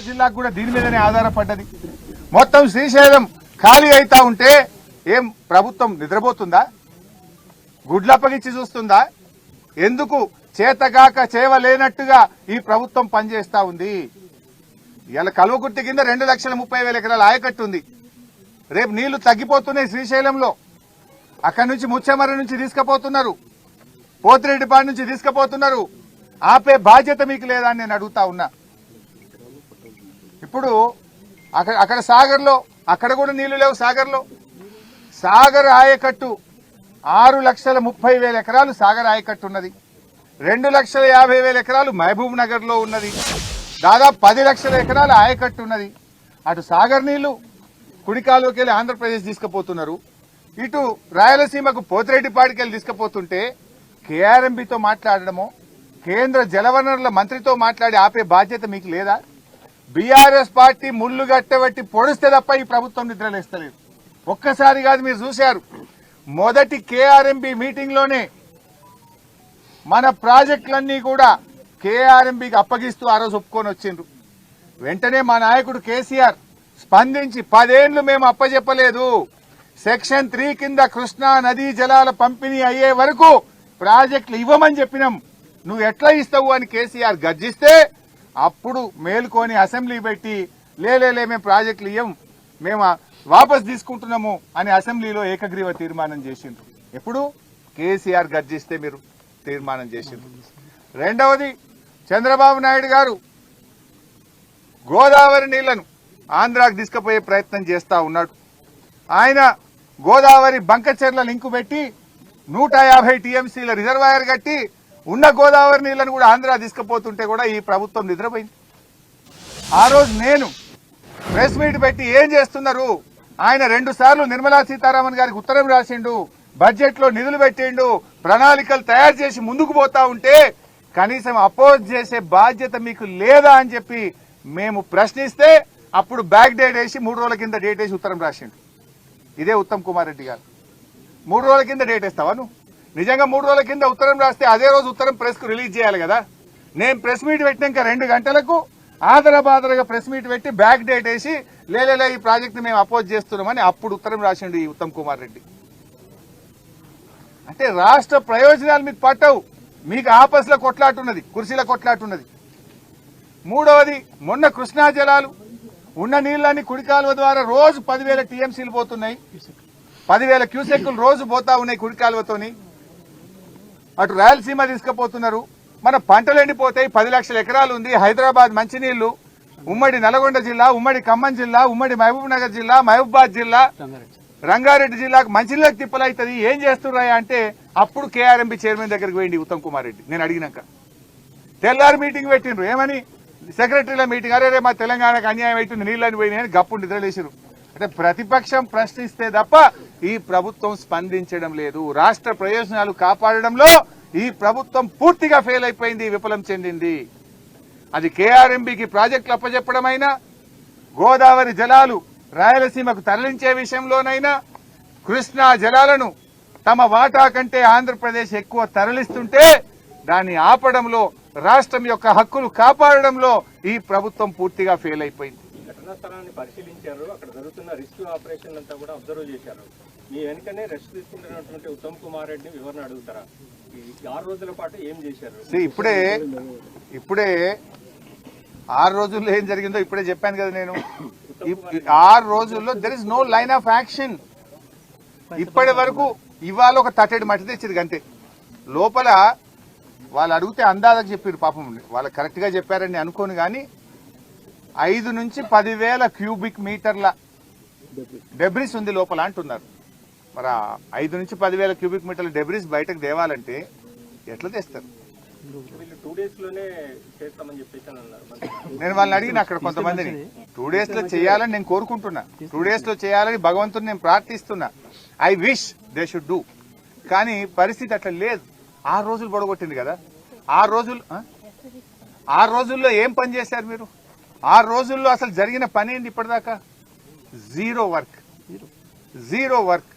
నిజామాబాద్ జిల్లాకు కూడా దీని మీదనే ఆధారపడ్డది. మొత్తం శ్రీశైలం ఖాళీ అయితా ఉంటే ఏం ప్రభుత్వం నిద్రపోతుందా? గుడ్లప్పగిచ్చి చూస్తుందా? ఎందుకు చేతగాక చేవలేనట్టుగా ఈ ప్రభుత్వం పనిచేస్తా ఉంది? ఇలా కల్వకుర్తి కింద రెండు లక్షల ముప్పై వేల ఎకరాల ఆయకట్టు ఉంది. రేపు నీళ్ళు తగ్గిపోతున్నాయి శ్రీశైలంలో. అక్కడి నుంచి ముచ్చెమర్రి నుంచి తీసుకుపోతున్నారు. పోతిరెడ్డిపాడు నుంచి తీసుకుపోతున్నారు. ఆపే బాధ్యత మీకు లేదా అని నేను అడుగుతా ఉన్నా. ఇప్పుడు అక్కడ అక్కడ సాగర్లో అక్కడ కూడా నీళ్ళు లేవు సాగర్లో. సాగర్ ఆయకట్టు ఆరు లక్షల ముప్పై వేల ఎకరాలు సాగర్ ఆయకట్టు ఉన్నది. రెండు లక్షల యాభై వేల ఎకరాలు మహబూబ్ నగర్లో ఉన్నది. దాదాపు పది లక్షల ఎకరాలు ఆయకట్టు ఉన్నది. అటు సాగర్ నీళ్ళు కుడికాలువకి వెళ్ళి ఆంధ్రప్రదేశ్ తీసుకుపోతున్నారు. ఇటు రాయలసీమకు పోతిరెడ్డిపాడికి వెళ్ళి తీసుకుపోతుంటే కేఆర్ఎంబితో మాట్లాడడము కేంద్ర జలవనరుల మంత్రితో మాట్లాడి ఆపే బాధ్యత మీకు లేదా? బీఆర్ఎస్ పార్టీ ముళ్ళు గట్టబెట్టి పొడిస్తే తప్ప ఈ ప్రభుత్వం నిద్రలేస్తలేదు. ఒక్కసారి కాదు మీరు చూశారు. మొదటి కేఆర్ఎంబి మీటింగ్లోనే మన ప్రాజెక్టులన్నీ కూడా కేఆర్ఎంబికి అప్పగిస్తూ ఆ రోజు ఒప్పుకొని వచ్చిండ్రు. వెంటనే మా నాయకుడు కేసీఆర్ స్పందించి పదేళ్ళు మేము అప్పజెప్పలేదు. సెక్షన్ త్రీ కింద కృష్ణా నదీ జలాల పంపిణీ అయ్యే వరకు ప్రాజెక్టులు ఇవ్వమని చెప్పినాం. నువ్వు ఎట్లా ఇస్తావు? అని కేసీఆర్ గర్జిస్తే అప్పుడు మేల్కొని అసెంబ్లీ పెట్టి లేలే మేము ప్రాజెక్టులు ఇవ్వం మేము వాపస్ తీసుకుంటున్నాము అని అసెంబ్లీలో ఏకగ్రీవ తీర్మానం చేసిండ్రు. ఎప్పుడు? కేసీఆర్ గర్జిస్తే మీరు తీర్మానం చేసిండ్రు. రెండవది చంద్రబాబు నాయుడు గారు గోదావరి నీళ్ళను ఆంధ్రాకు తీసుకుపోయే ప్రయత్నం చేస్తా ఉన్నాడు. ఆయన గోదావరి బంకచెర్ల లింకు పెట్టి నూట యాభై టీఎంసీల రిజర్వాయర్ కట్టి ఉన్న గోదావరి నీళ్ళను కూడా ఆంధ్ర తీసుకుపోతుంటే కూడా ఈ ప్రభుత్వం నిద్రపోయింది. ఆ రోజు నేను ప్రెస్ మీట్ పెట్టి ఏం చేస్తున్నారు? ఆయన రెండు సార్లు నిర్మలా సీతారామన్ గారికి ఉత్తరం రాసిండు బడ్జెట్లో నిధులు పెట్టిండు ప్రణాళికలు తయారు చేసి ముందుకు పోతా ఉంటే కనీసం అపోజ్ చేసే బాధ్యత మీకు లేదా అని చెప్పి మేము ప్రశ్నిస్తే అప్పుడు బ్యాక్ డేట్ వేసి మూడు రోజుల కింద డేట్ వేసి ఉత్తరం రాసిండు. ఇదే ఉత్తమ్ కుమార్ రెడ్డి గారు. మూడు రోజుల కింద డేట్ వేస్తావా నువ్వు? నిజంగా మూడు రోజుల కింద ఉత్తరం రాస్తే అదే రోజు ఉత్తరం ప్రెస్కు రిలీజ్ చేయాలి కదా? నేను ప్రెస్ మీట్ పెట్టినాక రెండు గంటలకు ఆదరబాదరగా ప్రెస్ మీట్ పెట్టి బ్యాక్ డేట్ వేసి లేలేలే ఈ ప్రాజెక్ట్ మేము అపోజ్ చేస్తున్నామని అప్పుడు ఉత్తరం రాసిండు ఈ ఉత్తమ్ కుమార్ రెడ్డి. అంటే రాష్ట్ర ప్రయోజనాలు మీకు పట్టవు. మీకు ఆపస్ల కొట్లాటున్నది కుర్చీల కొట్లాటున్నది మూడవది మొన్న కృష్ణా జలాలు ఉన్న నీళ్ళని కుడికాలువ ద్వారా రోజు పదివేల టీఎంసీలు పోతున్నాయి. పదివేల క్యూసెక్కులు రోజు పోతా ఉన్నాయి కుడికాలువతోని. అటు రాయలసీమ తీసుకుపోతున్నారు. మన పంటలు ఎండిపోతాయి పది లక్షల ఎకరాలు ఉంది హైదరాబాద్ మంచినీళ్ళు ఉమ్మడి నల్గొండ జిల్లా ఉమ్మడి ఖమ్మం జిల్లా ఉమ్మడి మహబూబ్నగర్ జిల్లా మహబూబాద్ జిల్లా రంగారెడ్డి జిల్లాకు మంచినీళ్ళకి తిప్పలవుతుంది ఏం చేస్తున్నాయా అంటే అప్పుడు కేఆర్ఎంబి చైర్మన్ దగ్గరికి పోయింది ఉత్తమ్ కుమార్ రెడ్డి. నేను అడిగినాక. తెల్లారి మీటింగ్ పెట్టిండ్రు. ఏమని? సెక్రటరీల మీటింగ్. అరే రే మా తెలంగాణకు అన్యాయం అవుతుంది నీళ్ళని పోయినాయని గప్పుడు నిద్రలేసారు అంటే ప్రతిపక్షం ప్రశ్నిస్తే తప్ప ఈ ప్రభుత్వం స్పందించడం లేదు. రాష్ట్ర ప్రయోజనాలు కాపాడడంలో ఈ ప్రభుత్వం పూర్తిగా ఫెయిల్ అయిపోయింది విఫలం చెందింది. అది కేఆర్ఎంబికి ప్రాజెక్టులు అప్పచెప్పడమైనా గోదావరి జలాలు రాయలసీమకు తరలించే విషయంలోనైనా కృష్ణా జలాలను తమ వాటా కంటే ఆంధ్రప్రదేశ్ ఎక్కువ తరలిస్తుంటే దాన్ని ఆపడంలో రాష్ట్రం యొక్క హక్కులు కాపాడడంలో ఈ ప్రభుత్వం పూర్తిగా ఫెయిల్ అయిపోయింది. ఘటనా స్థలాన్ని పరిశీలించారు. అక్కడ జరుగుతున్న రెస్క్యూ ఆపరేషన్ అంతా కూడా అబ్జర్వ్ చేశారు. మీ వెనుకనే రెస్ట్ తీసుకుంటున్నటువంటి ఉత్తమ్ కుమార్ రెడ్డిని వివరణ అడుగుతారా? ఆరు రోజుల పాటు ఏం చేశారు? ఇప్పుడే ఇప్పుడే ఆరు రోజుల్లో ఏం జరిగిందో ఇప్పుడే చెప్పాను కదా నేను. ఆరు రోజుల్లో there is no line of action ఇప్పటి వరకు ఇవాళ ఒక తట్టెడు మట్టి తెచ్చింది అంతే లోపల వాళ్ళు అడిగితే అందాలకు చెప్పారు పాపం. వాళ్ళు కరెక్ట్గా చెప్పారని అనుకోను కానీ ఐదు నుంచి పదివేల క్యూబిక్ మీటర్ల డెబ్రిస్ ఉంది లోపల అంటున్నారు. మరి ఐదు నుంచి పదివేల క్యూబిక్ మీటర్ల డెబ్రిస్ బయటకు తేవాలంటే ఎట్లా తెస్తారు. నేను వాళ్ళని అడిగిన అక్కడ కొంతమందిని టూ డేస్లో చేయాలని నేను కోరుకుంటున్నా. టూ డేస్లో చేయాలని భగవంతుని నేను ప్రార్థిస్తున్నా. I wish they should do కానీ పరిస్థితి అట్లా లేదు. ఆరు రోజులు పొడగొట్టింది కదా. ఆరు రోజులు ఆ? ఆరు రోజుల్లో ఏం పని చేశారు మీరు? ఆరు రోజుల్లో అసలు జరిగిన పని ఏంటి ఇప్పటిదాకా? జీరో వర్క్ జీరో వర్క్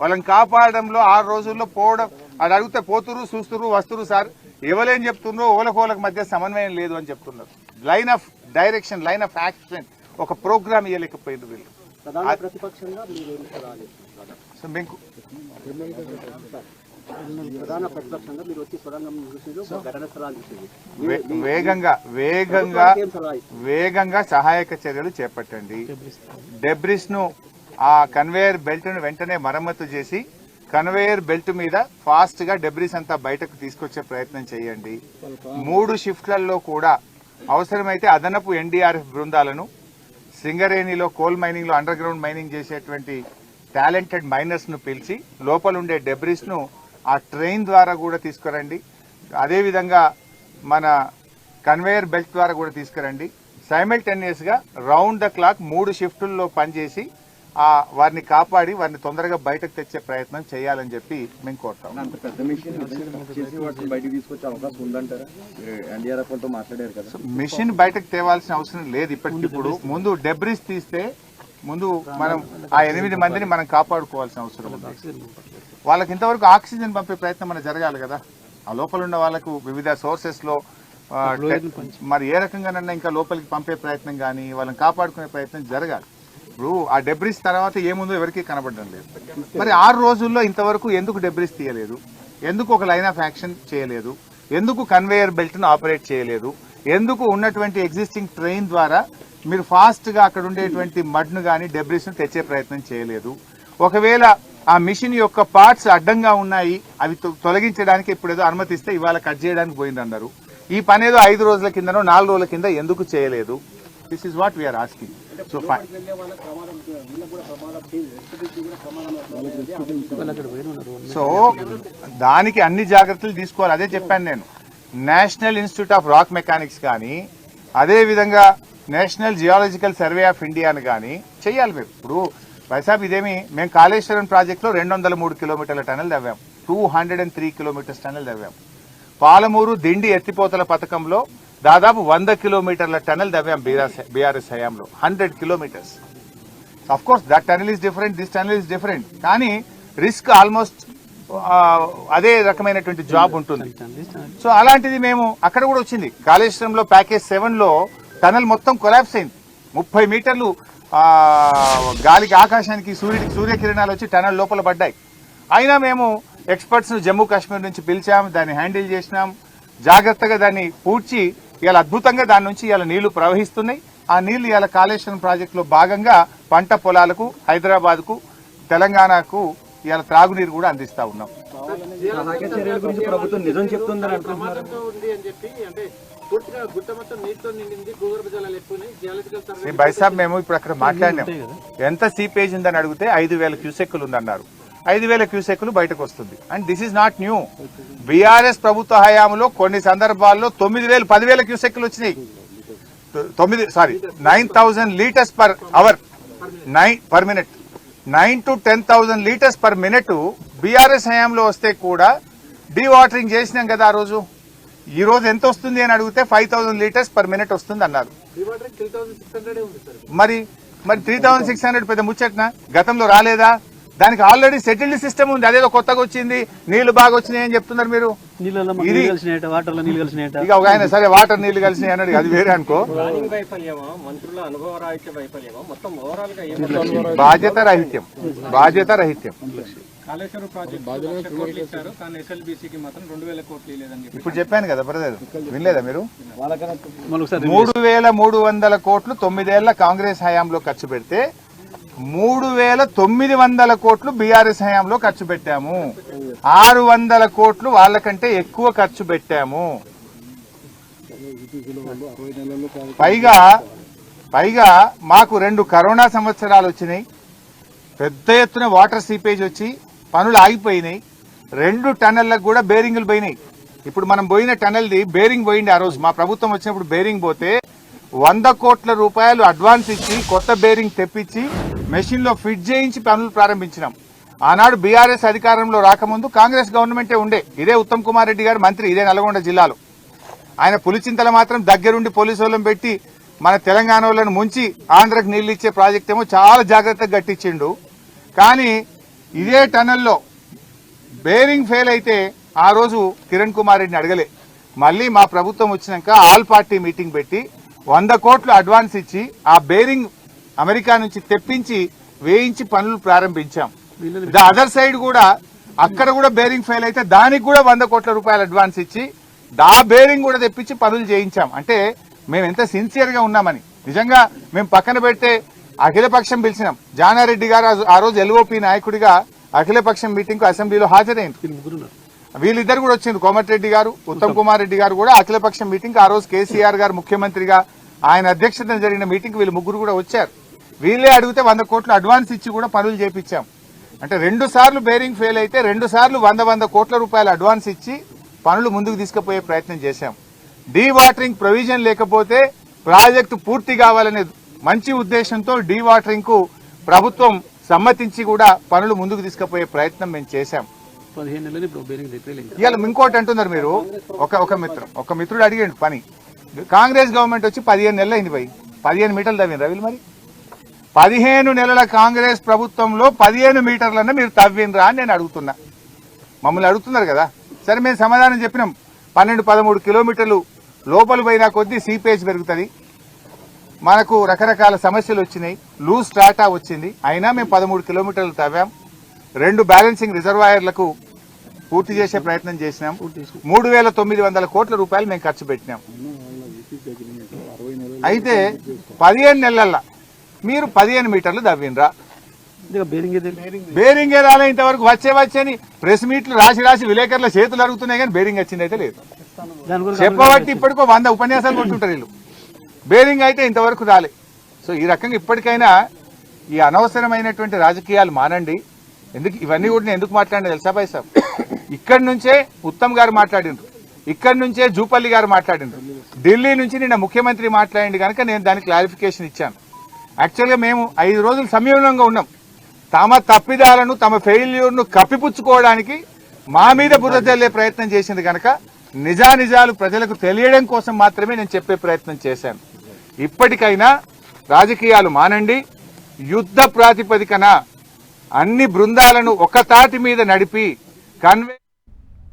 వాళ్ళని కాపాడడంలో ఆరు రోజుల్లో పోవడం అది అడిగితే పోతురు చూస్తురు వస్తురు సార్. ఎవరేం చెప్తున్నారు ఓలకోలకు మధ్య సమన్వయం లేదు అని చెప్తున్నారు. Line of direction line of action ఒక ప్రోగ్రామ్ ఇవ్వలేకపోయింది వీళ్ళు. మీకు వేగంగా వేగంగా? వేగంగా సహాయక చర్యలు చేపట్టండి. డెబ్రిస్ను ఆ కన్వేయర్ బెల్ట్ను వెంటనే మరమ్మతు చేసి కన్వేయర్ బెల్ట్ మీద ఫాస్ట్గా అంతా బయటకు తీసుకొచ్చే ప్రయత్నం చేయండి. మూడు షిఫ్ట్లలో కూడా అవసరమైతే అదనపు ఎన్డీఆర్ఎఫ్ బృందాలను సింగరేణిలో కోల్ మైనింగ్లో అండర్ గ్రౌండ్ మైనింగ్ చేసేటువంటి టాలెంటెడ్ మైనర్స్ను పిలిచి లోపల ఉండే డెబ్రిస్ను ఆ ట్రైన్ ద్వారా కూడా తీసుకురండి. అదేవిధంగా మన కన్వేయర్ బెల్ట్ ద్వారా కూడా తీసుకురండి. సైమల్టేనియస్గా రౌండ్ ద క్లాక్ మూడు షిఫ్టుల్లో పనిచేసి ఆ వారిని కాపాడి వారిని తొందరగా బయటకు తెచ్చే ప్రయత్నం చేయాలని చెప్పి మేము కోరుతాం. అంత పెద్ద మిషన్ బయటికి తేవాల్సిన అవసరం లేదు ఇప్పటికిప్పుడు ముందు డెబ్రిస్ తీస్తే. ముందు మనం ఆ ఎనిమిది మందిని మనం కాపాడుకోవాల్సిన అవసరం ఉంది. వాళ్ళకి ఇంతవరకు ఆక్సిజన్ పంపే ప్రయత్నం మన జరగాలి కదా. ఆ లోపల ఉన్న వాళ్ళకు వివిధ సోర్సెస్లో మరి ఏ రకంగానన్నా ఇంకా లోపలికి పంపే ప్రయత్నం కానీ వాళ్ళని కాపాడుకునే ప్రయత్నం జరగాలి. ఇప్పుడు ఆ డెబ్రిస్ తర్వాత ఏముందో ఎవరికీ కనబడడం లేదు. మరి ఆరు రోజుల్లో ఇంతవరకు ఎందుకు డెబ్రిస్ తీయలేదు? ఎందుకు ఒక లైన్ ఆఫ్ యాక్షన్ చేయలేదు? ఎందుకు కన్వేయర్ బెల్ట్ను ఆపరేట్ చేయలేదు? ఎందుకు ఉన్నటువంటి ఎగ్జిస్టింగ్ ట్రైన్ ద్వారా మీరు ఫాస్ట్గా అక్కడ ఉండేటువంటి మడ్ను కానీ డెబ్రిస్ను తెచ్చే ప్రయత్నం చేయలేదు? ఒకవేళ ఆ మిషన్ యొక్క పార్ట్స్ అడ్డంగా ఉన్నాయి అవి తొ- తొలగించడానికి ఇప్పుడు ఏదో అనుమతిస్తే ఇవాళ కట్ చేయడానికి పోయిందన్నారు. ఈ పని ఏదో ఐదు రోజుల కిందనో నాలుగు రోజుల కింద ఎందుకు చేయలేదు? This is what we are asking so fine. So దానికి అన్ని జాగ్రత్తలు తీసుకోవాలి. అదే చెప్పాను నేను. National Institute of Rock Mechanics కానీ అదే విధంగా నేషనల్ జియాలజికల్ సర్వే ఆఫ్ ఇండియాని కానీ చెయ్యాలి మీరు ఇప్పుడు వైసాబ్ ఇదేమి మేము కాళేశ్వరం ప్రాజెక్టులో రెండు వందల మూడు కిలోమీటర్ల tunnel తవ్వాం. Two hundred and three kilometres tunnel తవ్వాం. Palamuru Dindi ఎత్తిపోతల పథకంలో దాదాపు వంద కిలోమీటర్ల టనల్ దవ్వాం బీఆర్ఎస్ హయాంలో. Hundred kilometres. Of course that tunnel is different this tunnel is different కానీ రిస్క్ ఆల్మోస్ట్ అదే రకమైనటువంటి జాబ్ ఉంటుంది. సో అలాంటిది మేము అక్కడ కూడా వచ్చింది. కాళేశ్వరంలో ప్యాకేజ్ సెవెన్లో టనల్ మొత్తం కొలాప్స్ అయింది. ముప్పై మీటర్లు గాలికి ఆకాశానికి సూర్యుడికి సూర్యకిరణాలు వచ్చి టనల్ లోపల పడ్డాయి. అయినా మేము ఎక్స్పర్ట్స్ జమ్మూ కాశ్మీర్ నుంచి పిలిచాం దాన్ని హ్యాండిల్ చేసినాం. జాగ్రత్తగా దాన్ని పూడ్చి ఇవాళ అద్భుతంగా దాని నుంచి ఇవాళ నీళ్ళు ప్రవహిస్తున్నాయి. ఆ నీళ్ళు ఇవాళ కాళేశ్వరం ప్రాజెక్టులో భాగంగా పంట పొలాలకు హైదరాబాద్కు తెలంగాణకు ఇవాళ త్రాగునీరు కూడా అందిస్తా ఉన్నాం. బైసాబ్ మేము ఇప్పుడు అక్కడ మాట్లాడినాం. ఎంత సీపేజ్ ఉందని అడిగితే ఐదు వేల క్యూసెక్కులు ఉందన్నారు. ఐదు వేల క్యూసెక్కులు బయటకు వస్తుంది and this is not new BRS ప్రభుత్వ హయాంలో కొన్ని సందర్భాల్లో తొమ్మిది వేలు పదివేల క్యూసెక్కులు వచ్చినాయి. తొమ్మిది sorry nine thousand litres per hour nine per minute. Nine to ten thousand litres per minute BRS హయాంలో వస్తే కూడా డీ వాటరింగ్ చేసినాం కదా ఆ రోజు. ఈ రోజు ఎంత వస్తుంది అని అడిగితే five thousand litres per minute వస్తుంది అన్నారు. మరి మరి త్రీ థౌసండ్ సిక్స్ హండ్రెడ్ పెద్ద ముచ్చట్నా? గతంలో రాలేదా? దానికి ఆల్రెడీ సెటిల్డ్ సిస్టమ్ ఉంది. అదేదో కొత్తగా వచ్చింది. నీళ్ళు బాగా వచ్చినాయి అని చెప్తున్నారు మీరు. ఇక ఒక ఆయన సరే వాటర్ నీళ్ళు కలిసినాయి అన్నాడు. అది వేరే అనుకో. బాధ్యత రహిత్యం. బాధ్యత రహిత్యం. ఇప్పుడు చెప్పాను కదా బ్రదర్ వినలేదా మీరు? మూడు వేల మూడు వందల కోట్లు తొమ్మిదేళ్ళ కాంగ్రెస్ హయాంలో ఖర్చు పెడితే మూడు వేల తొమ్మిది వందల కోట్లు బీఆర్ఎస్ హయాంలో ఖర్చు పెట్టాము. ఆరు వందల కోట్లు వాళ్ళకంటే ఎక్కువ ఖర్చు పెట్టాము. పైగా పైగా మాకు రెండు కరోనా సంవత్సరాలు వచ్చినాయి. పెద్ద ఎత్తున వాటర్ సీపేజ్ వచ్చి పనులు ఆగిపోయినాయి. రెండు టన్నెల్లకు కూడా బేరింగ్లు పోయినాయి. ఇప్పుడు మనం పోయిన టన్నెల్ది బేరింగ్ పోయింది ఆ రోజు. మా ప్రభుత్వం వచ్చినప్పుడు బేరింగ్ పోతే వంద కోట్ల రూపాయలు అడ్వాన్స్ ఇచ్చి కొత్త బేరింగ్ తెప్పించి మెషిన్లో ఫిట్ చేయించి పనులు ప్రారంభించినాం. ఆనాడు బీఆర్ఎస్ అధికారంలో రాకముందు కాంగ్రెస్ గవర్నమెంటే ఉండే. ఇదే ఉత్తమ్ కుమార్ రెడ్డి గారు మంత్రి ఇదే నల్గొండ జిల్లాలో. ఆయన పులిచింతల మాత్రం దగ్గరుండి పోలీసు వాళ్ళని పెట్టి మన తెలంగాణ వాళ్ళని ముంచి ఆంధ్రకు నీళ్ళు ఇచ్చే ప్రాజెక్ట్ ఏమో చాలా జాగ్రత్తగా గట్టించిండు కానీ ఇదే టనల్లో బేరింగ్ ఫెయిల్ అయితే ఆ రోజు కిరణ్ కుమార్ రెడ్డిని అడగలే. మళ్ళీ మా ప్రభుత్వం వచ్చినాక ఆల్ పార్టీ మీటింగ్ పెట్టి వంద కోట్లు అడ్వాన్స్ ఇచ్చి ఆ బేరింగ్ అమెరికా నుంచి తెప్పించి వేయించి పనులు ప్రారంభించాం. ద అదర్ సైడ్ కూడా అక్కడ కూడా బేరింగ్ ఫెయిల్ అయితే దానికి కూడా వంద కోట్ల రూపాయలు అడ్వాన్స్ ఇచ్చి దా బేరింగ్ కూడా తెప్పించి పనులు చేయించాం. అంటే మేము ఎంత సిన్సియర్గా ఉన్నామని. నిజంగా మేము పక్కన పెట్టే అఖిలపక్షం పిలిచినాం. జానారెడ్డి గారు ఆ- ఆ రోజు ఎల్ఓపి నాయకుడిగా అఖిలపక్షం మీటింగ్కు అసెంబ్లీలో హాజరైంది. వీళ్ళిద్దరు కూడా వచ్చింది కోమటిరెడ్డి గారు ఉత్తమ్ కుమార్ రెడ్డి గారు కూడా అఖిలపక్షం మీటింగ్. ఆ రోజు కేసీఆర్ గారు ముఖ్యమంత్రిగా ఆయన అధ్యక్షతన జరిగిన మీటింగ్ వీళ్ళు ముగ్గురు కూడా వచ్చారు. వీళ్ళే అడిగితే వంద కోట్లు అడ్వాన్స్ ఇచ్చి కూడా పనులు చేపించాం. అంటే రెండు సార్లు బేరింగ్ ఫెయిల్ అయితే రెండు సార్లు వంద వంద కోట్ల రూపాయలు అడ్వాన్స్ ఇచ్చి పనులు ముందుకు తీసుకుపోయే ప్రయత్నం చేశాం. డీ వాటరింగ్ ప్రొవిజన్ లేకపోతే ప్రాజెక్టు పూర్తి కావాలనే మంచి ఉద్దేశంతో డీ వాటరింగ్కు ప్రభుత్వం సమ్మతించి కూడా పనులు ముందుకు తీసుకుపోయే ప్రయత్నం మేము చేశాం. పదిహేను నెలలు ఇప్పుడు బేరింగ్ రిపేర్ ఇవాళ ఇంకోటి అంటున్నారు మీరు. ఒక ఒక మిత్రం. ఒక మిత్రుడు అడిగాడు పని. కాంగ్రెస్ గవర్నమెంట్ వచ్చి పదిహేను నెలలు అయింది పోయి పదిహేను మీటర్లు తవ్వింది రవిలు మరి? పదిహేను నెలల కాంగ్రెస్ ప్రభుత్వంలో పదిహేను మీటర్లన్నా మీరు తవ్వినరా అని నేను అడుగుతున్నా. మమ్మల్ని అడుగుతున్నారు కదా. సరే మేము సమాధానం చెప్పినాం. పన్నెండు పదమూడు కిలోమీటర్లు లోపల పోయినా కొద్దీ సీపేజ్ పెరుగుతుంది. మనకు రకరకాల సమస్యలు వచ్చినాయి. లూజ్ స్టాటా వచ్చింది. అయినా మేము పదమూడు కిలోమీటర్లు తవ్వాం. రెండు బ్యాలెన్సింగ్ రిజర్వాయర్లకు పూర్తి చేసే ప్రయత్నం చేసినాం. మూడు వేల తొమ్మిది వందల కోట్ల రూపాయలు మేము ఖర్చు పెట్టినాం. అయితే పదిహేను నెలల్లో మీరు పదిహేను మీటర్లు దవ్వినరా బేరింగ్ రాలే ఇంతవరకు వచ్చే వచ్చని ప్రెస్ మీట్లు రాసి రాసి విలేకరుల చేతులు అరుగుతున్నాయి కానీ బేరింగ్ వచ్చింది అయితే లేదు. చెప్పబట్టి ఇప్పటికో వంద ఉపన్యాసాలు కొట్టుంటారు వీళ్ళు. బేరింగ్ అయితే ఇంతవరకు రాలే. సో ఈ రకంగా ఇప్పటికైనా ఈ అనవసరమైనటువంటి రాజకీయాలు మానండి. ఎందుకు ఇవన్నీ కూడా నేను ఎందుకు మాట్లాడినా తెలుసా పై సాబ్? ఇక్కడి నుంచే ఉత్తమ్ గారు మాట్లాడిండ్రు. ఇక్కడి నుంచే జూపల్లి గారు మాట్లాడిండ్రు. ఢిల్లీ నుంచి నిన్న ముఖ్యమంత్రి మాట్లాడింది కనుక నేను దానికి క్లారిఫికేషన్ ఇచ్చాను. యాక్చువల్గా మేము ఐదు రోజులు సంయమనంగా ఉన్నాం. తమ తప్పిదాలను తమ ఫెయిల్యూర్ను కప్పిపుచ్చుకోవడానికి మా మీద బురద చల్లే ప్రయత్నం చేసింది కనుక నిజానిజాలు ప్రజలకు తెలియడం కోసం మాత్రమే నేను చెప్పే ప్రయత్నం చేశాను. ఇప్పటికైనా రాజకీయాలు మానండి. యుద్ధ ప్రాతిపదికన అన్ని బృందాలను ఒక తాటి మీద నడిపి కన్వే